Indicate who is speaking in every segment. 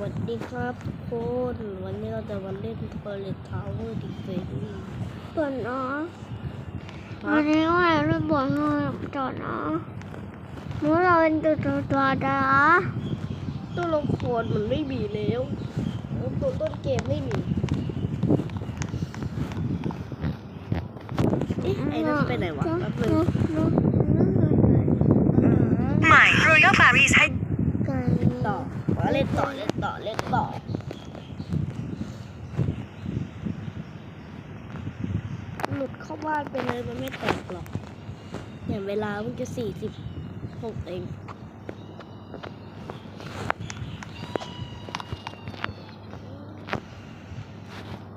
Speaker 1: วัสดีครับทุกคนวันนี้เราจะมาเล่นเ r ร์เ t ทาวเวอร์ดิเฟน
Speaker 2: ส่วนเนาะวันนี้ว่าเราบอกให้จอดเนาะเมื่อเราเป็นตัวตัวตัวดา
Speaker 1: ตัวละครมันไม่มีแล้วตัวต้นเกมไม่มีเอ๊ะไอ้นั่นไปไหนวะแป๊บนึง
Speaker 3: ใหม่ Royal Paris ให้
Speaker 2: กัน
Speaker 1: ต่อ เล่นต่อเล่นต่อเล่นต่อหลุดเข้าบ้านไปเลยมันไม่แตกหรอกอย่างเวลามันจะสี่สิบหกเอง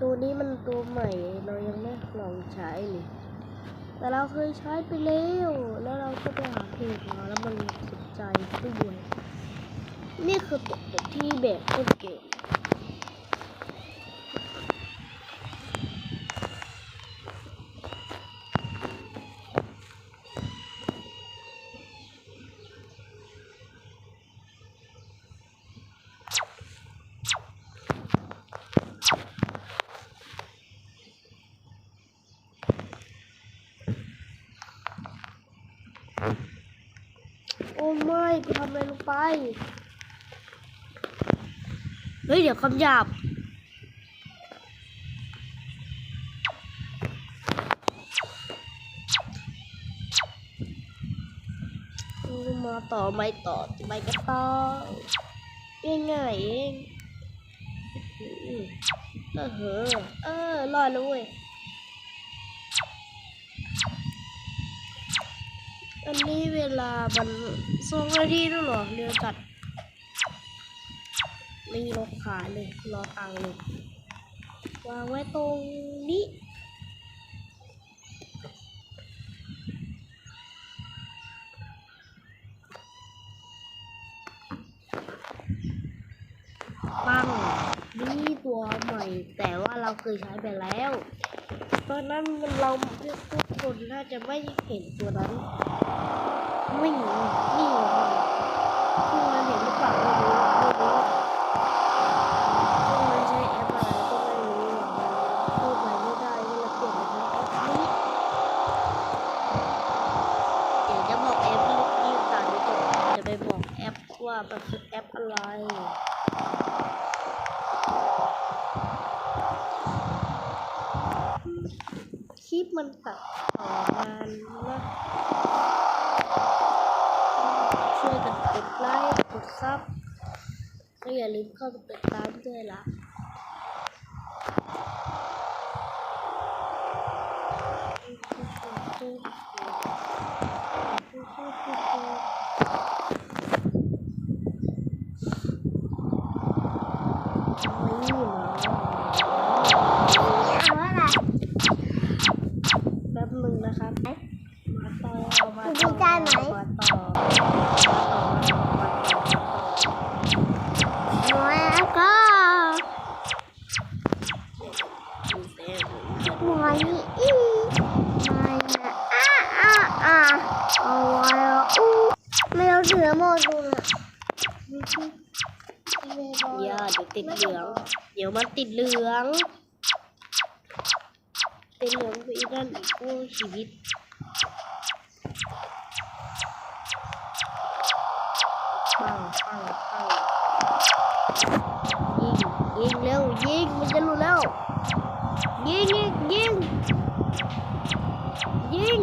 Speaker 1: ตัวนี้มันตัวใหม่ เรายังไม่ลองใช้เลยแต่เราเคยใช้ไปแล้ว แล้วเราก็ไปหาเพจมาแล้วมันสนใจด้วย นี่คือตัวที่แบกต้นเกมโอ้ไม่กูทำอะไรลงไป เฮ้ยเดี๋ยวคำหยาบมาต่อไม่ต่อไม่ก็ต่อง่ายๆเองเออเหอเออรอดแล้วเว้ยอันนี้เวลามันสองนาทีด้วหรอเรือจัด ม่รถขายเลยรอตังเลยวางไว้ตรงนี้ปังนี่ตัวใหม่ แต่ว่าเราเคยใช้ไปแล้ว ตอนนั้นมันเราทุกคนน่าจะไม่เห็นตัวนั้น ไม่เห็นนี่ไงคือมันเห็นหรือเปล่าไม่รู้ไม่รู้ซึ่งมันใช้แอปอะไรก็ไม่รู้อะมันพูดไปไม่ได้ก็เลยเปลี่ยนมาใช้แอปนี้เดี๋ยวจะบอกแอปลูกยี่ต่างนี้จบจะไปบอกแอป ว่ามันคือแอปอะไรคลิปมันตัดต่อนานมากช่วยกันกดไลค์กดซับและอย่าลืมเข้าไปติดตามด้วยล่ะมา
Speaker 2: เอาว่าอะไร
Speaker 1: แป๊บนึงนะครับมาต่อมาต่อ
Speaker 2: มา
Speaker 1: ต่อมาต่อมาต่อมาต่อ
Speaker 2: แล้วก็
Speaker 1: ดูเต้
Speaker 2: หมอยอีมาอะอะอะเอาไว้อู้ไม่เอาเสือโมดูน่ะ
Speaker 1: อย่าเดี๋ยวติดเหลือง เดี๋ยวมันติดเหลือง ติดเหลงไปอีกนั่นอีกโอ้ชีวิตปังปังปังยิงยิงเร็วยิงมันจะรู้แล้วยิงยิงยิงยิง